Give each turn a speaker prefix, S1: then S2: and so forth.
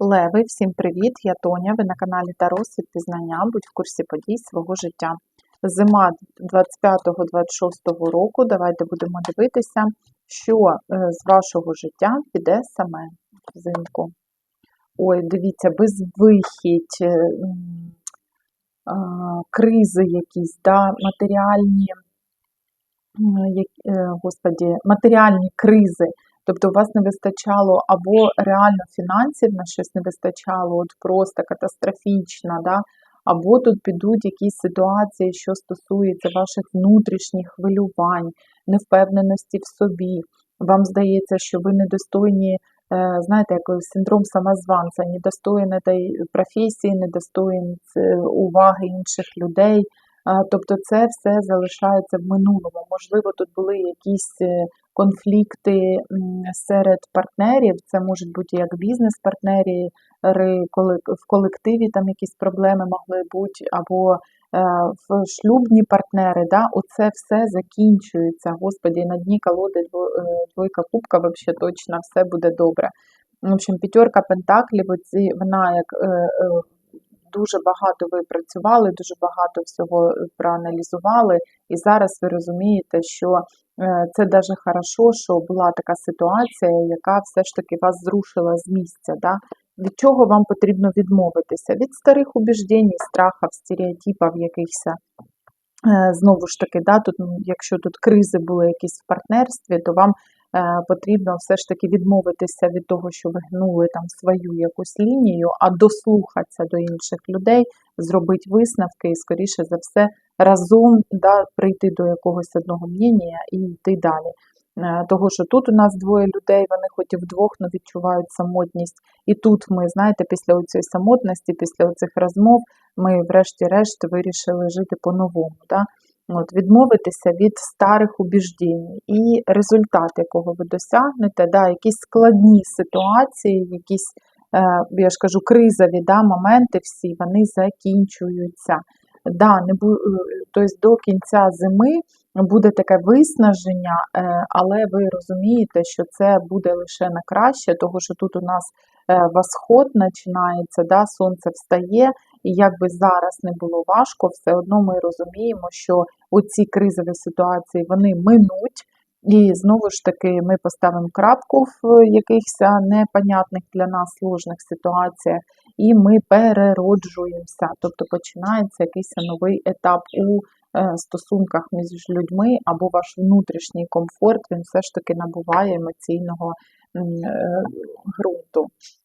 S1: Леви, всім привіт! Я Тоня. Ви на каналі Таро Світ Пізнання. Будь в курсі подій свого життя. Зима 25-26 року. Давайте будемо дивитися, що е, з вашого життя піде саме взимку. Ой, дивіться, безвихідь, е, кризи якісь, да, матеріальні, е, господі, матеріальні кризи. Тобто у вас не вистачало або реально фінансів на щось не вистачало, от просто катастрофічно, да? або тут підуть якісь ситуації, що стосуються ваших внутрішніх хвилювань, невпевненості в собі. Вам здається, що ви недостойні, е, знаєте, як синдром самозванця, недостоїн професії, недостоїн е, уваги інших людей. Тобто це все залишається в минулому. Можливо, тут були якісь е, конфлікти серед партнерів. Це можуть бути як бізнес-партнери, в колективі там якісь проблеми могли бути, або е, в шлюбні партнери. Да? Оце все закінчується. Господі, на дні колоди е, двойка кубка, взагалі точно все буде добре. В общем, п'ятерка пентаклів, оці, вона як е, дуже багато ви працювали, дуже багато всього проаналізували, і зараз ви розумієте, що це даже хорошо, що була така ситуація, яка все ж таки вас зрушила з місця. Да? Від чого вам потрібно відмовитися? Від старих убіждень, страхів, стереотипів якихось. Е, Знову ж таки, да, тут, якщо тут кризи були якісь в партнерстві, то вам е, потрібно все ж таки відмовитися від того, що ви гнули там свою якусь лінію, а дослухатися до інших людей, зробити висновки і, скоріше за все, разом да, прийти до якогось одного мнення і йти далі. Е, Того, що тут у нас двоє людей, вони хоч і вдвох, але відчувають самотність. І тут ми, знаєте, після цієї самотності, після цих розмов, ми, врешті-решт, вирішили жити по-новому. Да? От, відмовитися від старих убіждень і результат, якого ви досягнете, да, якісь складні ситуації, якісь, е, я ж кажу, кризові да, моменти всі, вони закінчуються. Да, не бу... е, тобто до кінця зими буде таке виснаження, е, але ви розумієте, що це буде лише на краще, тому що тут у нас е, восход починається, да, сонце встає, і як би зараз не було важко, все одно ми розуміємо, що оці кризові ситуації вони минуть. І знову ж таки ми поставимо крапку в якихось непонятних для нас сложних ситуаціях, і ми перероджуємося, тобто починається якийсь новий етап у е, стосунках між людьми, або ваш внутрішній комфорт він все ж таки набуває емоційного е, ґрунту.